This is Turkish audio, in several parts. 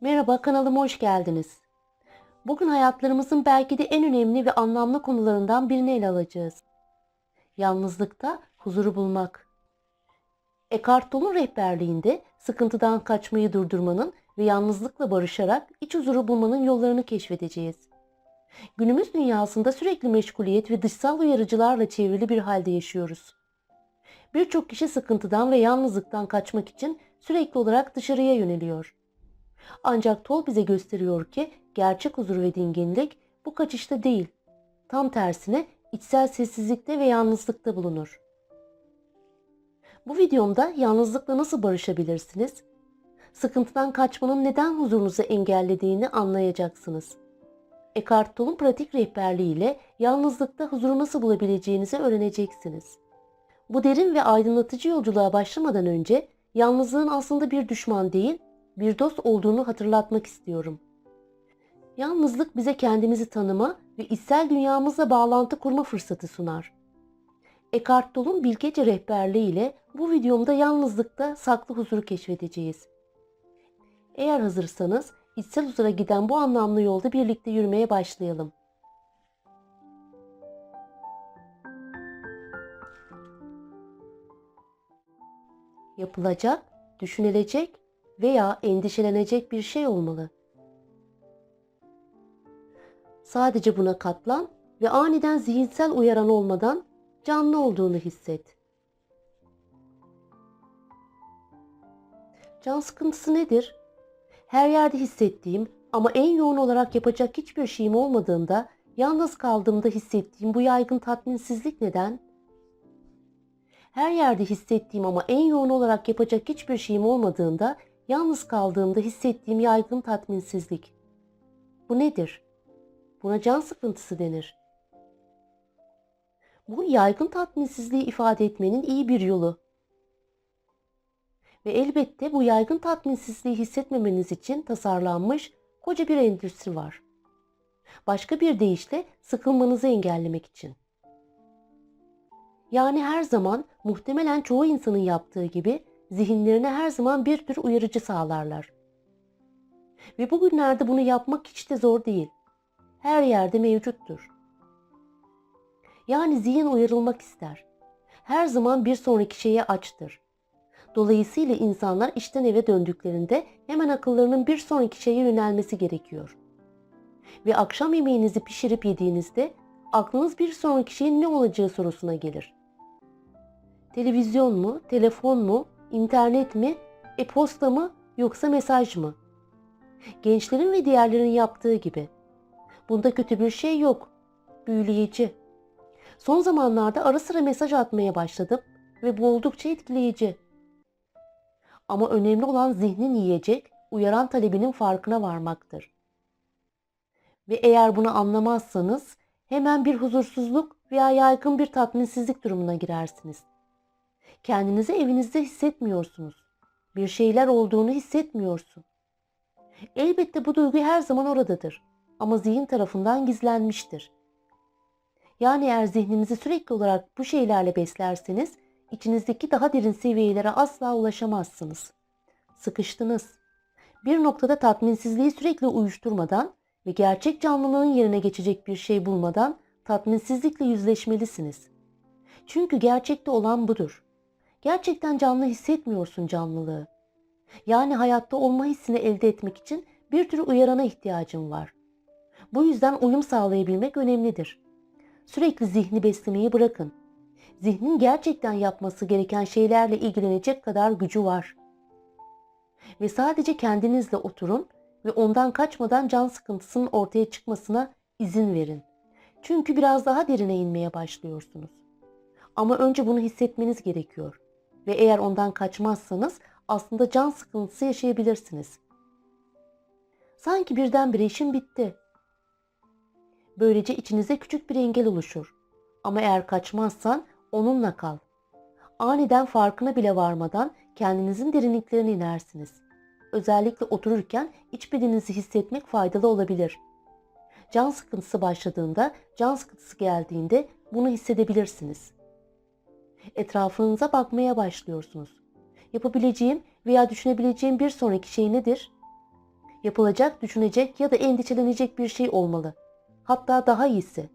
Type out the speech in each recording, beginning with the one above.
Merhaba kanalıma hoş geldiniz. Bugün hayatlarımızın belki de en önemli ve anlamlı konularından birini ele alacağız. Yalnızlıkta huzuru bulmak. Eckhart Tolle'un rehberliğinde sıkıntıdan kaçmayı durdurmanın ve yalnızlıkla barışarak iç huzuru bulmanın yollarını keşfedeceğiz. Günümüz dünyasında sürekli meşguliyet ve dışsal uyarıcılarla çevrili bir halde yaşıyoruz. Birçok kişi sıkıntıdan ve yalnızlıktan kaçmak için sürekli olarak dışarıya yöneliyor. Ancak Tol bize gösteriyor ki gerçek huzur ve dinginlik bu kaçışta değil. Tam tersine içsel sessizlikte ve yalnızlıkta bulunur. Bu videomda yalnızlıkla nasıl barışabilirsiniz? Sıkıntıdan kaçmanın neden huzurunuzu engellediğini anlayacaksınız. Eckhart Tolle'un pratik rehberliğiyle yalnızlıkta huzuru nasıl bulabileceğinizi öğreneceksiniz. Bu derin ve aydınlatıcı yolculuğa başlamadan önce yalnızlığın aslında bir düşman değil, bir dost olduğunu hatırlatmak istiyorum. Yalnızlık bize kendimizi tanıma ve içsel dünyamızla bağlantı kurma fırsatı sunar. Eckhart Tolle'un bilgece rehberliğiyle bu videomda yalnızlıkta saklı huzuru keşfedeceğiz. Eğer hazırsanız içsel huzura giden bu anlamlı yolda birlikte yürümeye başlayalım. Yapılacak, düşünülecek veya endişelenecek bir şey olmalı. Sadece buna katlan ve aniden zihinsel uyaran olmadan canlı olduğunu hisset. Can sıkıntısı nedir? Her yerde hissettiğim ama en yoğun olarak yapacak hiçbir şeyim olmadığında yalnız kaldığımda hissettiğim bu yaygın tatminsizlik neden? Her yerde hissettiğim ama en yoğun olarak yapacak hiçbir şeyim olmadığında yalnız kaldığımda hissettiğim yaygın tatminsizlik. Bu nedir? Buna can sıkıntısı denir. Bu yaygın tatminsizliği ifade etmenin iyi bir yolu. Ve elbette bu yaygın tatminsizliği hissetmemeniz için tasarlanmış koca bir endüstri var. Başka bir deyişle sıkılmanızı engellemek için. Yani her zaman muhtemelen çoğu insanın yaptığı gibi zihinlerine her zaman bir tür uyarıcı sağlarlar. Ve bugünlerde bunu yapmak hiç de zor değil. Her yerde mevcuttur. Yani zihin uyarılmak ister. Her zaman bir sonraki şeye açtır. Dolayısıyla insanlar işten eve döndüklerinde hemen akıllarının bir sonraki şeye yönelmesi gerekiyor. Ve akşam yemeğinizi pişirip yediğinizde aklınız bir sonraki şeyin ne olacağı sorusuna gelir. Televizyon mu, telefon mu, internet mi, e-posta mı yoksa mesaj mı? Gençlerin ve diğerlerin yaptığı gibi. Bunda kötü bir şey yok. Büyüleyici. Son zamanlarda ara sıra mesaj atmaya başladım ve bu oldukça etkileyici. Ama önemli olan zihnin yiyecek, uyaran talebinin farkına varmaktır. Ve eğer bunu anlamazsanız hemen bir huzursuzluk veya yaygın bir tatminsizlik durumuna girersiniz. Kendinizi evinizde hissetmiyorsunuz. Bir şeyler olduğunu hissetmiyorsun. Elbette bu duygu her zaman oradadır ama zihin tarafından gizlenmiştir. Yani eğer zihninizi sürekli olarak bu şeylerle beslerseniz içinizdeki daha derin seviyelere asla ulaşamazsınız. Sıkıştınız. Bir noktada tatminsizliği sürekli uyuşturmadan ve gerçek canlılığın yerine geçecek bir şey bulmadan tatminsizlikle yüzleşmelisiniz. Çünkü gerçekte olan budur. Gerçekten canlı hissetmiyorsun canlılığı. Yani hayatta olma hissini elde etmek için bir tür uyarana ihtiyacın var. Bu yüzden uyum sağlayabilmek önemlidir. Sürekli zihni beslemeyi bırakın. Zihnin gerçekten yapması gereken şeylerle ilgilenecek kadar gücü var. Ve sadece kendinizle oturun ve ondan kaçmadan can sıkıntısının ortaya çıkmasına izin verin. Çünkü biraz daha derine inmeye başlıyorsunuz. Ama önce bunu hissetmeniz gerekiyor. Ve eğer ondan kaçmazsanız aslında can sıkıntısı yaşayabilirsiniz. Sanki birdenbire işin bitti. Böylece içinize küçük bir engel oluşur. Ama eğer kaçmazsan onunla kal. Aniden farkına bile varmadan kendinizin derinliklerine inersiniz. Özellikle otururken iç bedeninizi hissetmek faydalı olabilir. Can sıkıntısı başladığında, can sıkıntısı geldiğinde bunu hissedebilirsiniz. Etrafınıza bakmaya başlıyorsunuz. Yapabileceğim veya düşünebileceğim bir sonraki şey nedir? Yapılacak, düşünecek ya da endişelenecek bir şey olmalı. Hatta daha iyisi.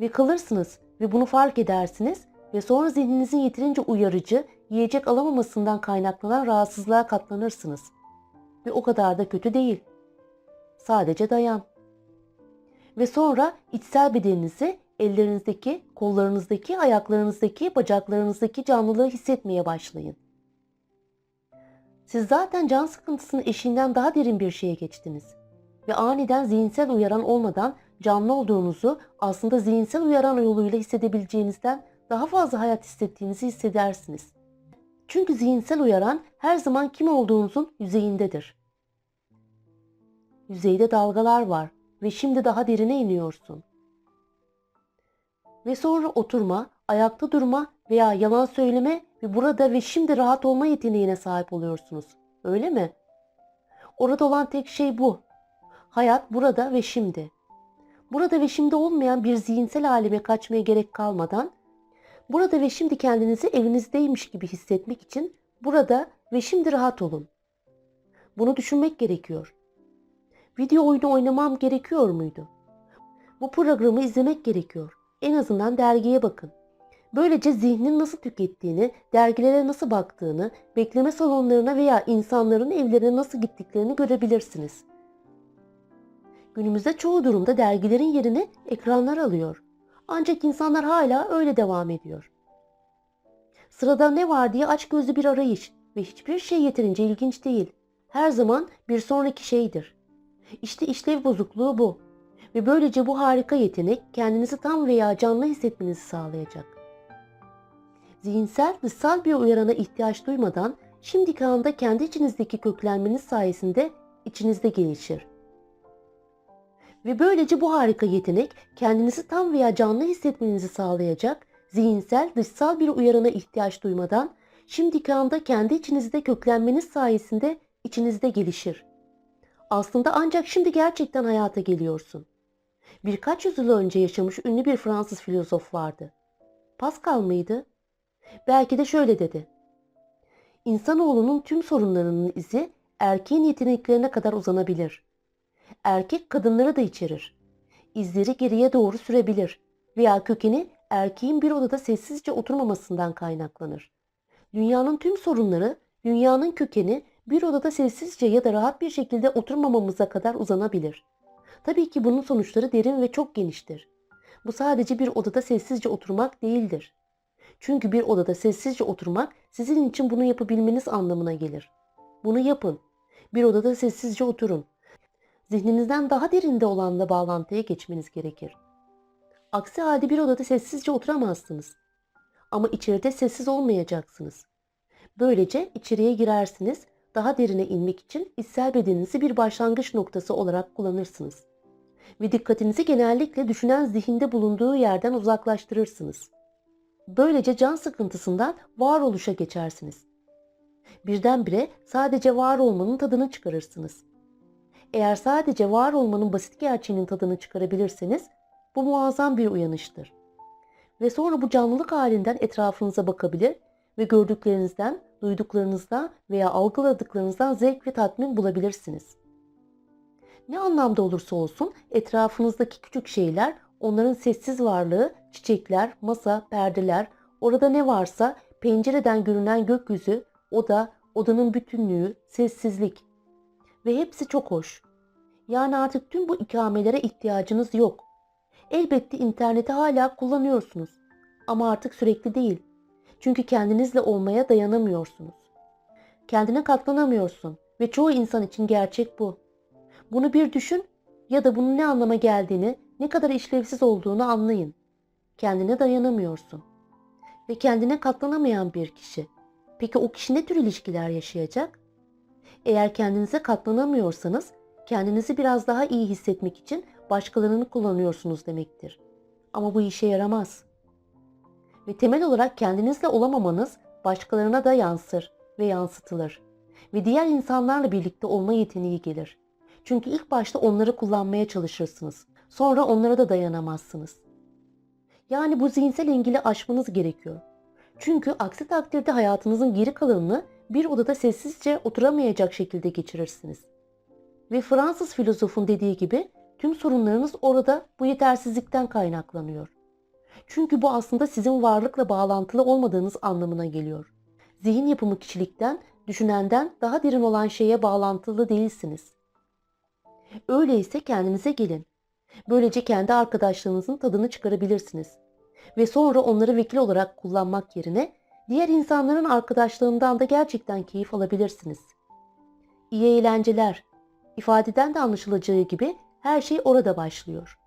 Ve kalırsınız ve bunu fark edersiniz ve sonra zihninizin yeterince uyarıcı, yiyecek alamamasından kaynaklanan rahatsızlığa katlanırsınız. Ve o kadar da kötü değil. Sadece dayan. Ve sonra içsel bedeninizi ellerinizdeki, kollarınızdaki, ayaklarınızdaki, bacaklarınızdaki canlılığı hissetmeye başlayın. Siz zaten can sıkıntısının eşiğinden daha derin bir şeye geçtiniz. Ve aniden zihinsel uyaran olmadan canlı olduğunuzu aslında zihinsel uyaran yoluyla hissedebileceğinizden daha fazla hayat hissettiğinizi hissedersiniz. Çünkü zihinsel uyaran her zaman kim olduğunuzun yüzeyindedir. Yüzeyde dalgalar var ve şimdi daha derine iniyorsun. Ve sonra oturma, ayakta durma veya yalan söyleme ve burada ve şimdi rahat olma yeteneğine sahip oluyorsunuz. Öyle mi? Orada olan tek şey bu. Hayat burada ve şimdi. Burada ve şimdi olmayan bir zihinsel aleme kaçmaya gerek kalmadan, burada ve şimdi kendinizi evinizdeymiş gibi hissetmek için burada ve şimdi rahat olun. Bunu düşünmek gerekiyor. Video oyunu oynamam gerekiyor muydu? Bu programı izlemek gerekiyor. En azından dergiye bakın. Böylece zihnin nasıl tükettiğini, dergilere nasıl baktığını, bekleme salonlarına veya insanların evlerine nasıl gittiklerini görebilirsiniz. Günümüzde çoğu durumda dergilerin yerini ekranlar alıyor. Ancak insanlar hala öyle devam ediyor. Sırada ne var diye açgözlü bir arayış ve hiçbir şey yeterince ilginç değil. Her zaman bir sonraki şeydir. İşte işlev bozukluğu bu. Ve böylece bu harika yetenek kendinizi tam veya canlı hissetmenizi sağlayacak. Zihinsel, dışsal bir uyarana ihtiyaç duymadan şimdiki anda kendi içinizdeki köklenmeniz sayesinde içinizde gelişir. Ve böylece bu harika yetenek kendinizi tam veya canlı hissetmenizi sağlayacak, zihinsel, dışsal bir uyarana ihtiyaç duymadan şimdiki anda kendi içinizde köklenmeniz sayesinde içinizde gelişir. Aslında ancak şimdi gerçekten hayata geliyorsun. Birkaç yüzyıl önce yaşamış ünlü bir Fransız filozof vardı. Pascal mıydı? Belki de şöyle dedi. İnsanoğlunun tüm sorunlarının izi erkeğin yeteneklerine kadar uzanabilir. Erkek kadınları da içerir. İzleri geriye doğru sürebilir veya kökeni erkeğin bir odada sessizce oturmamasından kaynaklanır. Dünyanın tüm sorunları, dünyanın kökeni bir odada sessizce ya da rahat bir şekilde oturmamamıza kadar uzanabilir. Tabii ki bunun sonuçları derin ve çok geniştir. Bu sadece bir odada sessizce oturmak değildir. Çünkü bir odada sessizce oturmak sizin için bunu yapabilmeniz anlamına gelir. Bunu yapın. Bir odada sessizce oturun. Zihninizden daha derinde olanla bağlantıya geçmeniz gerekir. Aksi halde bir odada sessizce oturamazsınız. Ama içeride sessiz olmayacaksınız. Böylece içeriye girersiniz, daha derine inmek için içsel bedeninizi bir başlangıç noktası olarak kullanırsınız. Ve dikkatinizi genellikle düşünen zihinde bulunduğu yerden uzaklaştırırsınız. Böylece can sıkıntısından varoluşa geçersiniz. Birdenbire sadece var olmanın tadını çıkarırsınız. Eğer sadece var olmanın basit gerçeğinin tadını çıkarabilirseniz bu muazzam bir uyanıştır. Ve sonra bu canlılık halinden etrafınıza bakabilir ve gördüklerinizden, duyduklarınızdan veya algıladıklarınızdan zevk ve tatmin bulabilirsiniz. Ne anlamda olursa olsun etrafınızdaki küçük şeyler, onların sessiz varlığı, çiçekler, masa, perdeler, orada ne varsa pencereden görünen gökyüzü, oda, odanın bütünlüğü, sessizlik ve hepsi çok hoş. Yani artık tüm bu ikamelere ihtiyacınız yok. Elbette interneti hala kullanıyorsunuz ama artık sürekli değil. Çünkü kendinizle olmaya dayanamıyorsunuz. Kendine katlanamıyorsun ve çoğu insan için gerçek bu. Bunu bir düşün ya da bunun ne anlama geldiğini, ne kadar işlevsiz olduğunu anlayın. Kendine dayanamıyorsun. Ve kendine katlanamayan bir kişi. Peki o kişi ne tür ilişkiler yaşayacak? Eğer kendinize katlanamıyorsanız kendinizi biraz daha iyi hissetmek için başkalarını kullanıyorsunuz demektir. Ama bu işe yaramaz. Ve temel olarak kendinizle olamamanız başkalarına da yansır ve yansıtılır. Ve diğer insanlarla birlikte olma yeteneği gelir. Çünkü ilk başta onları kullanmaya çalışırsınız. Sonra onlara da dayanamazsınız. Yani bu zihinsel engeli aşmanız gerekiyor. Çünkü aksi takdirde hayatınızın geri kalanını bir odada sessizce oturamayacak şekilde geçirirsiniz. Ve Fransız filozofun dediği gibi tüm sorunlarınız orada bu yetersizlikten kaynaklanıyor. Çünkü bu aslında sizin varlıkla bağlantılı olmadığınız anlamına geliyor. Zihin yapımı kişilikten, düşünenden daha derin olan şeye bağlantılı değilsiniz. Öyleyse kendinize gelin. Böylece kendi arkadaşlarınızın tadını çıkarabilirsiniz. Ve sonra onları vekil olarak kullanmak yerine diğer insanların arkadaşlığından da gerçekten keyif alabilirsiniz. İyi eğlenceler. İfadeden de anlaşılacağı gibi her şey orada başlıyor.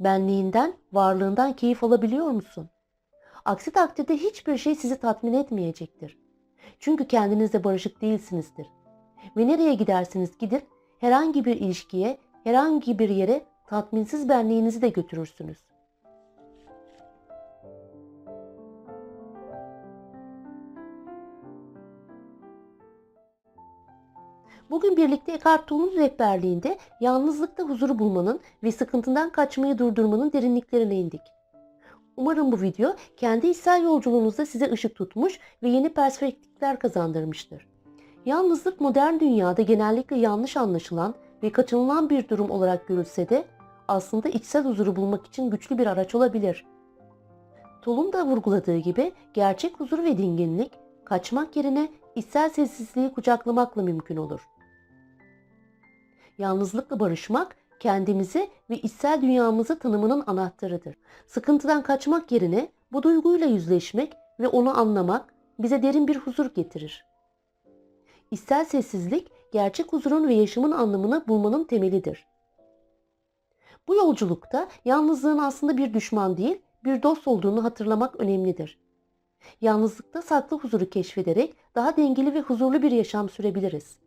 Benliğinden, varlığından keyif alabiliyor musun? Aksi takdirde hiçbir şey sizi tatmin etmeyecektir. Çünkü kendinizle barışık değilsinizdir. Ve nereye gidersiniz gidin, herhangi bir ilişkiye, herhangi bir yere tatminsiz benliğinizi de götürürsünüz. Bugün birlikte Eckhart Tolle'un rehberliğinde yalnızlıkta huzuru bulmanın ve sıkıntından kaçmayı durdurmanın derinliklerine indik. Umarım bu video kendi içsel yolculuğunuzda size ışık tutmuş ve yeni perspektifler kazandırmıştır. Yalnızlık modern dünyada genellikle yanlış anlaşılan ve kaçınılan bir durum olarak görülse de aslında içsel huzuru bulmak için güçlü bir araç olabilir. Tolun da vurguladığı gibi gerçek huzur ve dinginlik kaçmak yerine içsel sessizliği kucaklamakla mümkün olur. Yalnızlıkla barışmak kendimizi ve içsel dünyamızı tanımının anahtarıdır. Sıkıntıdan kaçmak yerine bu duyguyla yüzleşmek ve onu anlamak bize derin bir huzur getirir. İçsel sessizlik gerçek huzurun ve yaşamın anlamını bulmanın temelidir. Bu yolculukta yalnızlığın aslında bir düşman değil, bir dost olduğunu hatırlamak önemlidir. Yalnızlıkta saklı huzuru keşfederek daha dengeli ve huzurlu bir yaşam sürebiliriz.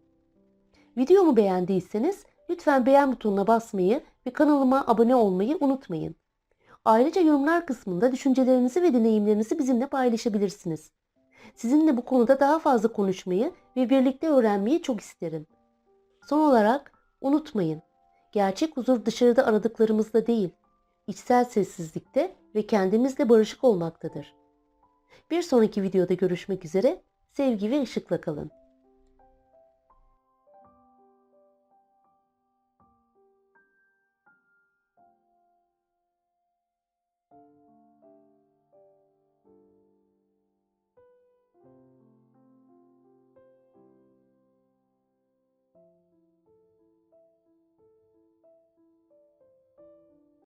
Videomu beğendiyseniz lütfen beğen butonuna basmayı ve kanalıma abone olmayı unutmayın. Ayrıca yorumlar kısmında düşüncelerinizi ve deneyimlerinizi bizimle paylaşabilirsiniz. Sizinle bu konuda daha fazla konuşmayı ve birlikte öğrenmeyi çok isterim. Son olarak unutmayın. Gerçek huzur dışarıda aradıklarımızda değil, içsel sessizlikte ve kendimizle barışık olmaktadır. Bir sonraki videoda görüşmek üzere, sevgi ve ışıkla kalın.